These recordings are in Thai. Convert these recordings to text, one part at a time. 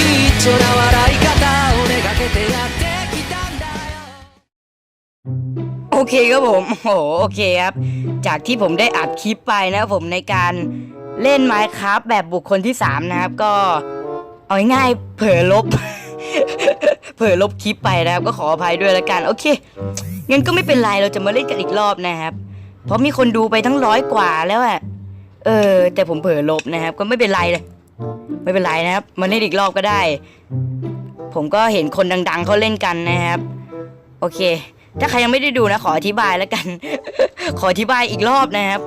一丁な笑い方をめがけてやってきたんだよ โอเคครับผมโอ้โหโอเคครับ จากที่ผมได้อัดคลิปไปนะครับผมในการเล่น Minecraft แบบบุคคลที่ 3 นะครับ ก็เอาง่ายๆเผลอลบ เผลอลบคลิปไปนะครับ ก็ขออภัยด้วยละกัน โอเค งั้นก็ไม่เป็นไรเราจะมาเล่นกันอีกรอบนะครับ เพราะมีคนดูไปทั้งร้อยกว่าแล้วอะเออ แต่ผมเผลอลบนะครับ ก็ไม่เป็นไรเลย ไม่เป็นไรนะครับมาเล่นอีกรอบก็ได้ ผมก็เห็นคนดัง ๆเขาเล่นกันนะครับ โอเค ถ้าใครยังไม่ได้ดูนะ ขออธิบายแล้วกัน ขออธิบายอีกรอบนะครับ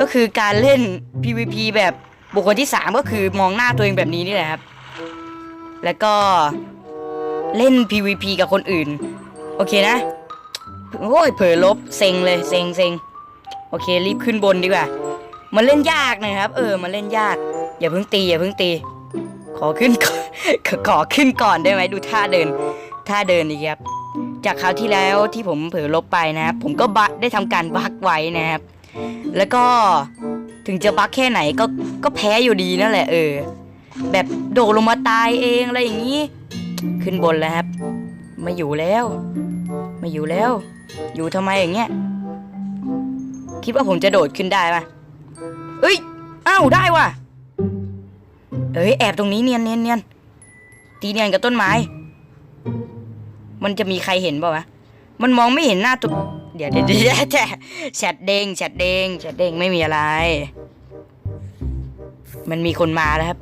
ก็คือการเล่น PVP แบบบุคคลที่ 3 ก็คือมองหน้าตัวเองแบบนี้นี่แหละครับ แล้วก็เล่น PVP กับคนอื่น โอเคนะ โอ้ยเผลอลบเซ็งเลยเซ็งเซ็งโอเครีบขึ้นบนดีกว่า มันเล่นยากนะครับ เออ มันเล่นยาก อย่าเพิ่งตีอย่าเพิ่งตี ขอขึ้นก่อนขอขึ้นก่อนได้ไหมดูท่าเดิน ท่าเดินดีครับ จากคราวที่แล้วที่ผมเผลอลบไปนะครับผมก็บักได้ทำการบักไว้นะครับ แล้วก็ถึงจะบักแค่ไหนก็ก็แพ้อยู่ดีนั่นแหละเออ แบบโดดลงมาตายเองอะไรอย่างนี้ ขึ้นบนแล้วครับไม่อยู่แล้ว ไม่อยู่แล้ว อยู่ทำไมอย่างเงี้ยคิดว่าผมจะโดดขึ้นได้ปะเอ้ยอ้าวได้ว่ะ เอ้ยแอบตรงนี้เนียนเนียนเนียนตีเนียนกับต้นไม้ มันจะมีใครเห็นเปล่าวะ มันมองไม่เห็นหน้าตัว เดี๋ยวเดี๋ยวเดี๋ยวแชทแชทเด้งแชทเด้งแชทเด้งไม่มีอะไร มันมีคนมาแล้วครับ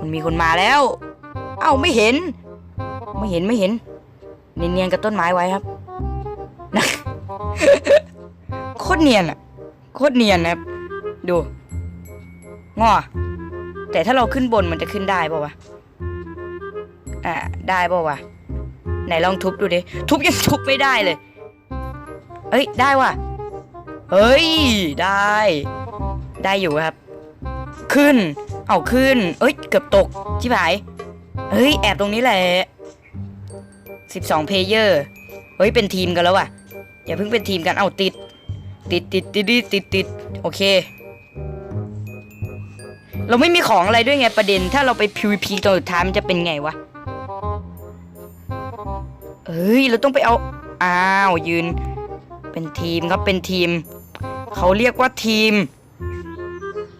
มันมีคนมาแล้ว เอ้าไม่เห็น ไม่เห็นไม่เห็น เนียนๆกับต้นไม้ไว้ครับนะโคตรเนียนอะโคตรเนียนนะครับ ดู งอ แต่ถ้าเราขึ้นบนมันจะขึ้นได้ป่าวะ อ่า ได้ป่าวะ ไหนลองทุบดูดิ ทุบยังทุบไม่ได้เลย เอ้ย ได้ว่ะ เฮ้ย ได้ ได้อยู่ครับ ขึ้น เอาขึ้น เอ้ย เกือบตก ชิบหาย เฮ้ย แอบตรงนี้แหละ12เพลเยอร์ เฮ้ย เป็นทีมกันแล้วว่ะ อย่าเพิ่งเป็นทีมกัน เอาติด ติดติดติดติดติด โอเค เราไม่มีของอะไรด้วยไงประเด็น ถ้าเราไป PVP ตอนสุดท้ายมันจะเป็นไงวะเฮ้ย เราต้องไปเอา อ้าว ยืน เป็นทีมครับ เป็นทีม เขาเรียกว่าทีม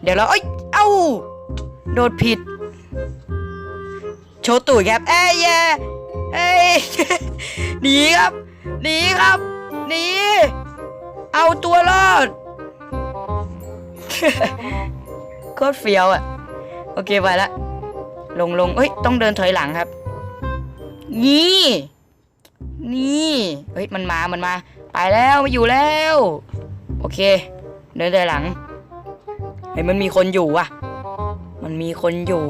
เดี๋ยวเรา เอ้ย เอ้า โดดผิด โชว์ตูดครับ เอ้ยแย่เอ้ย หนีครับ หนีครับ หนี เอาตัวรอด โคตรเฟี้ยวอะ โอเคไปละ ลงลงเอ้ย ต้องเดินถอยหลังครับ นี่ นี่ เฮ้ย มันมา มันมา ไปแล้วไมาอยู่แล้ว โอเค เดินถอยหลัง เฮ้ย มันมีคนอยู่อะ มันมีคนอยู่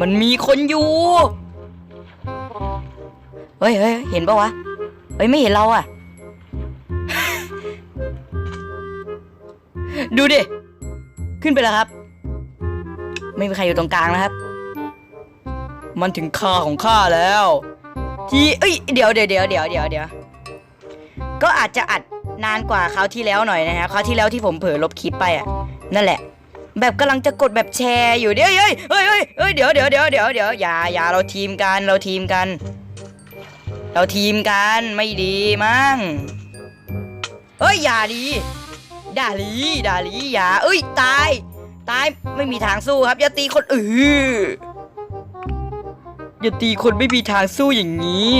มันมีคนอยู่ เฮ้ยเฮ้ยเห็นปะวะ เฮ้ย ไม่เห็นเราอะ ดูดิ ขึ้นไปแล้วครับ ไม่มีใครอยู่ตรงกลางนะครับ มันถึงค่าของข้าแล้ว ที่ เอ้ย เดี๋ยวเดี๋ยวเดี๋ยวเดี๋ยวเดี๋ยวเดี๋ยว ก็อาจจะอัดนานกว่าคราวที่แล้วหน่อยนะฮะคราวที่แล้วที่ผมเผลอลบคลิปไปอะ นั่นแหละ แบบกำลังจะกดแบบแชร์อยู่เดี๋ยวเฮ้ยเฮ้ยเฮ้ยเฮ้ยเดี๋ยวเดี๋ยวเดี๋ยวเดี๋ยวเดี๋ยวอย่าอย่าเราทีมกันเราทีมกัน เราทีมกันไม่ดีมั้งเฮ้ยอย่าดี ดาลีดาลีอย่าเอ้ยตาย ตายไม่มีทางสู้ครับอย่าตีคนอืออย่าตีคนไม่มีทางสู้อย่างนี้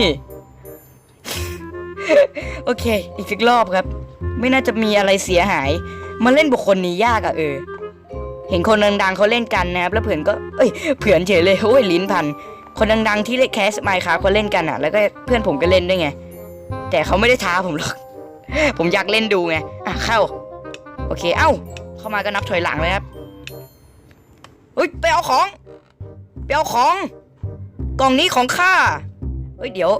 โอเค อีกสักรอบครับ ไม่น่าจะมีอะไรเสียหาย มาเล่นบุคคลนี้ยากอะเออ เห็นคนดังๆเขาเล่นกันนะครับ แล้วเผื่อนก็ เอ้ย เผื่อนเฉยเลยโอ้ยลิ้นพัน คนดังๆที่เล่นแคสไมค์ครับเขาเล่นกันอะแล้วก็เพื่อนผมก็เล่นด้วยไง แต่เขาไม่ได้ท้าผมหรอก ผมอยากเล่นดูไง อะเข้า โอเค เอ้า เข้ามาก็นับถอยหลังเลยครับเฮ้ยไปเอาของไปเอาของ กล่องนี้ของข้าเฮ้ยเดี๋ยว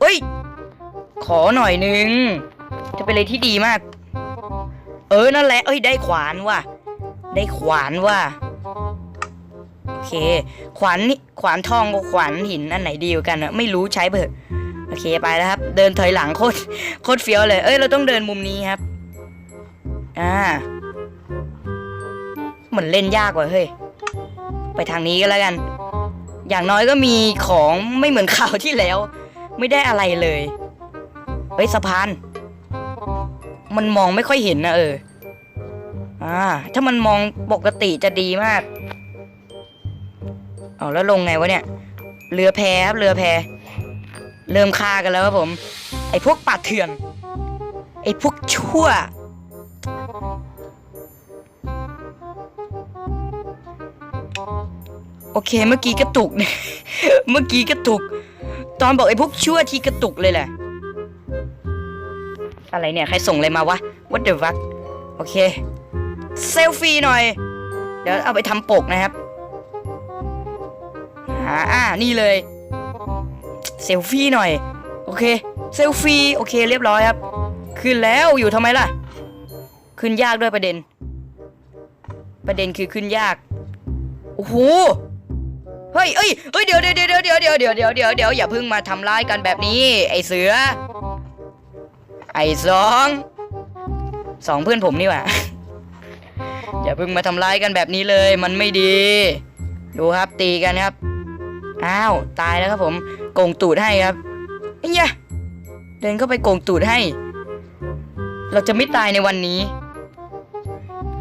เฮ้ย ขอหน่อยนึง จะเป็นอะไรที่ดีมาก เออนั่นแหละเอ้ยได้ขวานว่ะ ได้ขวานว่ะโอเค ขวานนี่ขวานทองกับขวานหินอันไหนดีกว่ากันอะไม่รู้ใช้เบอร์โอเคไปแล้วครับ เดินถอยหลังโคตรโคตรเฟี้ยวเลย เอ้ยเราต้องเดินมุมนี้ครับ อ่า เหมือนเล่นยากว่ะเฮ้ย ไปทางนี้ก็แล้วกัน อย่างน้อยก็มีของไม่เหมือนข่าวที่แล้ว ไม่ได้อะไรเลย เฮ้ยสะพาน มันมองไม่ค่อยเห็นนะเออ อ่า ถ้ามันมองปกติจะดีมาก เอาแล้วลงไงวะเนี่ย เรือแพครับเรือแพ เริ่มฆ่ากันแล้วครับผม ไอ้พวกป่าเถื่อน ไอ้พวกชั่ว โอเค เมื่อกี้กระตุกเนี่ยเมื่อกี้กระตุก ตอนบอกไอ้พวกชั่วทีกระตุกเลยแหละ อะไรเนี่ย ใครส่งอะไรมาวะ what the fuck โอเค เซลฟี่หน่อย เดี๋ยวเอาไปทำปกนะครับอ่านี่เลย เซลฟี่หน่อย โอเค เซลฟี่ โอเค เรียบร้อยครับ ขึ้นแล้ว อยู่ทำไมล่ะ ขึ้นยากด้วยประเด็น ประเด็นคือขึ้นยาก โอ้โห เฮ้ยเอ้ยเฮ้ยเดี๋ยวเดี๋ยวเดี๋ยวเดี๋ยวเดี๋ยวเดี๋ยวเดี๋ยวเดี๋ยวเดี๋ยวอย่าเพิ่งมาทำร้ายกันแบบนี้ ไอเสือ ไอสองสองเพื่อนผมนี่หว่าอย่าเพิ่งมาทำร้ายกันแบบนี้เลย มันไม่ดี ดูครับตีกันครับ อ้าวตายแล้วครับผมโกงตูดให้ครับไอ้เหี้ยเดินเข้าไปโกงตูดให้ เราจะไม่ตายในวันนี้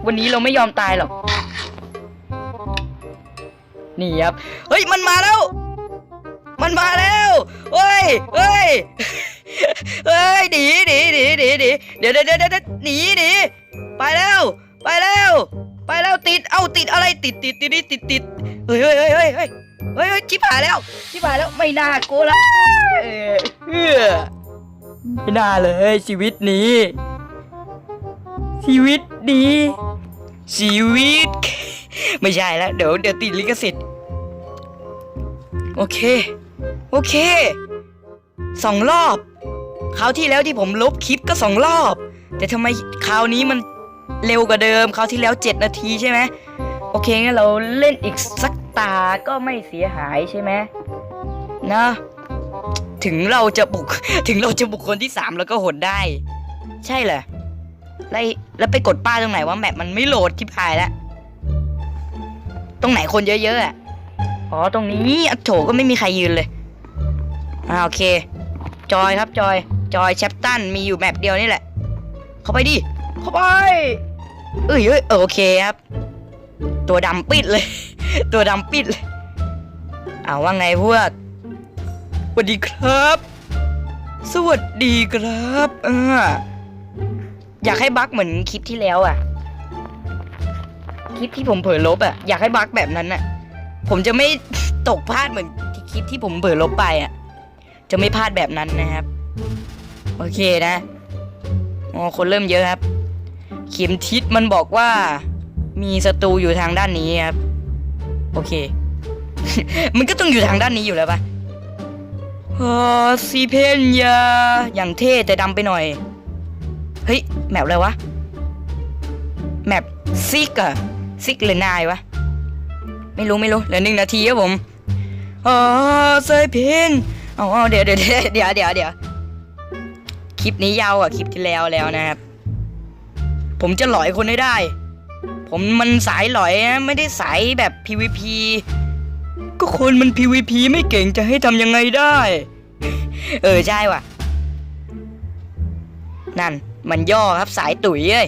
วันนี้เราไม่ยอมตายหรอก นี่ครับเฮ้ยมันมาแล้ว มันมาแล้วเฮ้ยเฮ้ยเฮ้ยหนีหนีหนีหนีหนีเดี๋ยวเดี๋ยวเดี๋ยวเดี๋ยวหนีหนีไปแล้วไปแล้วไปแล้วติดเอ้าติดอะไรติดติดติดติดติดติดเฮ้ยเฮ้ยเฮ้ยเฮ้ยเฮ้ยเฮ้ยชิบหายแล้วชิบหายแล้วไม่น่ากูละเออเออไม่น่าเลยชีวิตนี้ ชีวิตดีชีวิต ไม่ใช่แล้ว เดี๋ยวเดี๋ยวติดลิขสิทธิ์ โอเค โอเคสองรอบคราวที่แล้วที่ผมลบคลิปก็สองรอบ แต่ทำไมคราวนี้มันเร็วกว่าเดิมคราวที่แล้วเจ็ดนาทีใช่ไหมโอเคงั้นเราเล่นอีกสักตาก็ไม่เสียหายใช่ไหมนะถึงเราจะบุก ถึงเราจะบุกคนที่สามแล้วก็หดได้ ใช่เหรอแล้วแล้วไปกดป้ายตรงไหนว่าแมปมันไม่โหลดคลิปหายแล้ว รงไหนคนเยอะๆอะอ๋อตรงนี้อโถก็ไม่มีใครยืนเลยอ่าโอเค จอยครับจอย จอยแชปตันมีอยู่แมปเดียวนี่แหละ เข้าไปดิ เข้าไป เอ้ยเอ้ยเอโอเคครับ ตัวดำปิดเลย ตัวดำปิดเลยเอาว่าไงพวกสวัสดีครับ สวัสดีครับเอออยากให้บักเหมือนคลิปที่แล้วอะ คลิปที่ผมเผลอลบอะอยากให้บักแบบนั้นอะผมจะไม่ตกพลาดเหมือนคลิปที่ผมเผลอลบไปอะจะไม่พลาดแบบนั้นนะครับ โอเคนะอ๋อคนเริ่มเยอะครับ เข็มทิศมันบอกว่า มีศัตรูอยู่ทางด้านนี้ครับ โอเค มันก็ต้องอยู่ทางด้านนี้อยู่แล้วปะเออซีเพนยาอย่างเท่แต่ดำไปหน่อย เฮ้ย แมปอะไรวะ แมปซิกอะ ซิกหรือนายวะ ไม่รู้ไม่รู้เหลือหนึ่งนาทีครับผมอ๋อเซยเพนอ๋อเดี๋ยวเดี๋ยวเดี๋ยวเดี๋ยวเดี๋ยวคลิปนี้ยาวกว่าคลิปที่แล้วแล้วนะครับ ผมจะหลอยคนให้ได้ ผมมันสายหลอยนะไม่ได้สายแบบ PVP ก็คนมัน PVP ไม่เก่งจะให้ทำยังไงได้ เออใช่ว่ะ นั่นมันย่อครับสายตุ๋ยเอ้ย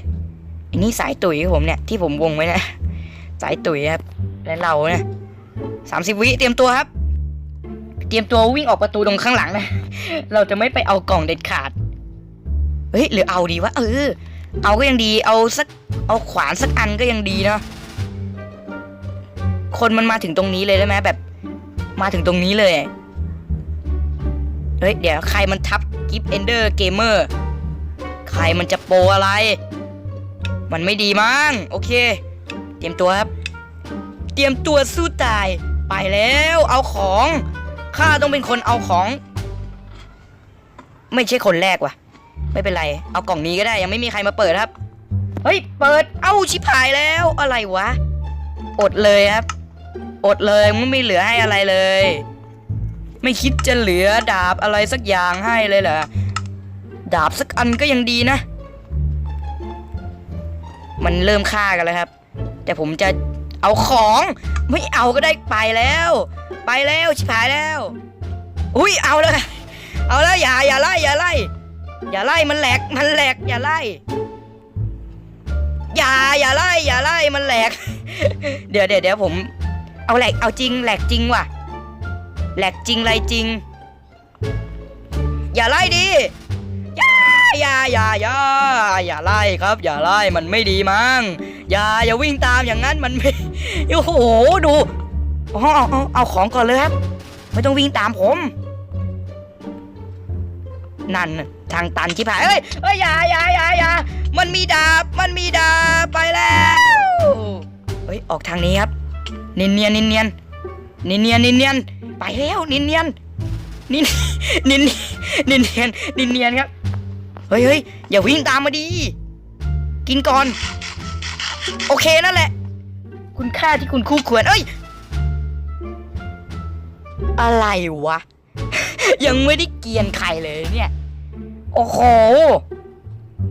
อันนี้สายตุ๋ยผมเนี่ยที่ผมวงไว้นะ สายตุ๋ยครับ และเราเนี่ยสามสิบวิเตรียมตัวครับ เตรียมตัววิ่งออกประตูตรงข้างหลังนะ เราจะไม่ไปเอากล่องเด็ดขาด เฮ้ย หรือเอาดีวะ เออ เอาก็ยังดี เอาสัก เอาขวานสักอันก็ยังดีเนาะ คนมันมาถึงตรงนี้เลยได้ไหมแบบ มาถึงตรงนี้เลย เฮ้ย เดี๋ยวใครมันทับกิฟเอนเดอร์เกมเมอร์ ใครมันจะโปอะไร มันไม่ดีมั้ง โอเค เตรียมตัวครับ เตรียมตัวสู้ตาย ไปแล้วเอาของ ข้าต้องเป็นคนเอาของ ไม่ใช่คนแรกว่ะ ไม่เป็นไร เอากล่องนี้ก็ได้ ยังไม่มีใครมาเปิดครับ เฮ้ย เปิด เอ้าชิบหายแล้ว อะไรวะ อดเลยครับ อดเลยมึงไม่เหลือให้อะไรเลย ไม่คิดจะเหลือดาบอะไรสักอย่างให้เลยเหรอ ดาบสักอันก็ยังดีนะมันเริ่มฆ่ากันแล้วครับ แต่ผมจะเอาของไม่เอาก็ได้ไปแล้ว ไปแล้วชิบหายแล้ว อุ้ยเอาเลย เอาแล้วอย่าอย่าไล่อย่าไล่อย่าไล่มันแหลกมันแหลกอย่าไล่อย่าอย่าไล่อย่าไล่มันแหลก เดี๋ยวเดี๋ยวเดี๋ยวผม เอาแหลกเอาจริงแหลกจริงว่ะแหลกจริงไรจริง อย่าไล่ดิอย่าอย่าอย่าอย่าอย่าไล่ครับ อย่าไล่มันไม่ดีมั้ง อย่าอย่าวิ่งตามอย่างนั้นมันไม่โอ้โหดูอ๋อเอาเอาเอาของก่อนเลยครับ ไม่ต้องวิ่งตามผม นั่นทางตันชิบหายเอ้ยเอ้ยอย่าอย่าอย่าอย่ามันมีดาบมันมีดาบไปแล้วเฮ้ยออกทางนี้ครับนินเนียนนินเนียนนินเนียนนินเนียนไปแล้วนินเนียนนินนินนินเนียนนินเนียนครับเฮ้ยเฮ้ยอย่าวิ่งตามมาดี กินก่อน โอเคนั่นแหละ คุณค่าที่คุณคู่ควร เอ้ย อะไรวะ ยังไม่ได้เกียนใครเลยเนี่ย โอ้โห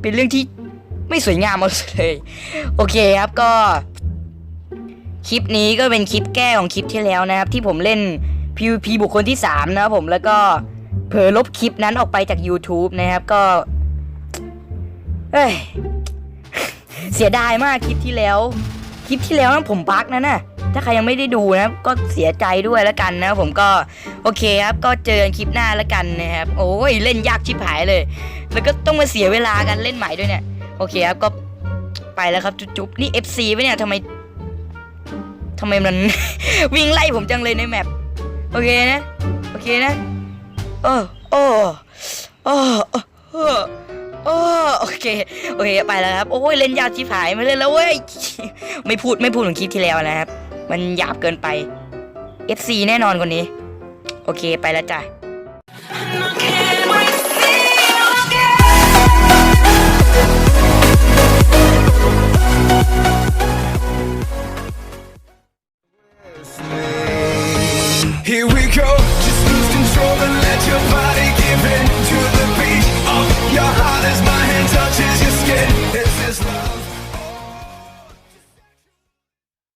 เป็นเรื่องที่ไม่สวยงามเอาเลย โอเคครับก็ คลิปนี้ก็เป็นคลิปแก้ของคลิปที่แล้วนะครับ ที่ผมเล่น PVP บุคคลที่ 3 นะครับผมแล้วก็เผลอลบคลิปนั้นออกไปจาก YouTube นะครับก็ เอ้ย เสียดายมากคลิปที่แล้ว คลิปที่แล้วนั้นผมบั๊กนะน่ะถ้าใครยังไม่ได้ดูนะก็เสียใจด้วยแล้วกันนะผมก็โอเคครับก็เจอกันคลิปหน้าแล้วกันนะครับโอ้ยเล่นยากชิบหายเลย แล้วก็ต้องมาเสียเวลากันเล่นใหม่ด้วยเนี่ยโอเคครับก็ไปแล้วครับจุ๊บๆนี่ FC ปะเนี่ยทำไมทำไมมัน วิ่งไล่ผมจังเลยในแมปโอเคนะ โอเคนะ โอ้โอ้โอ้ โอ้โอเคโอเคไปแล้วครับโอ้ยเล่นยากชิบหายไม่เล่นแล้วเว้ยไม่พูดไม่พูดถึงคลิปที่แล้วนะครับ มันหยาบเกินไป FC แน่นอนคนนี้ โอเคไปแล้วจ้ะ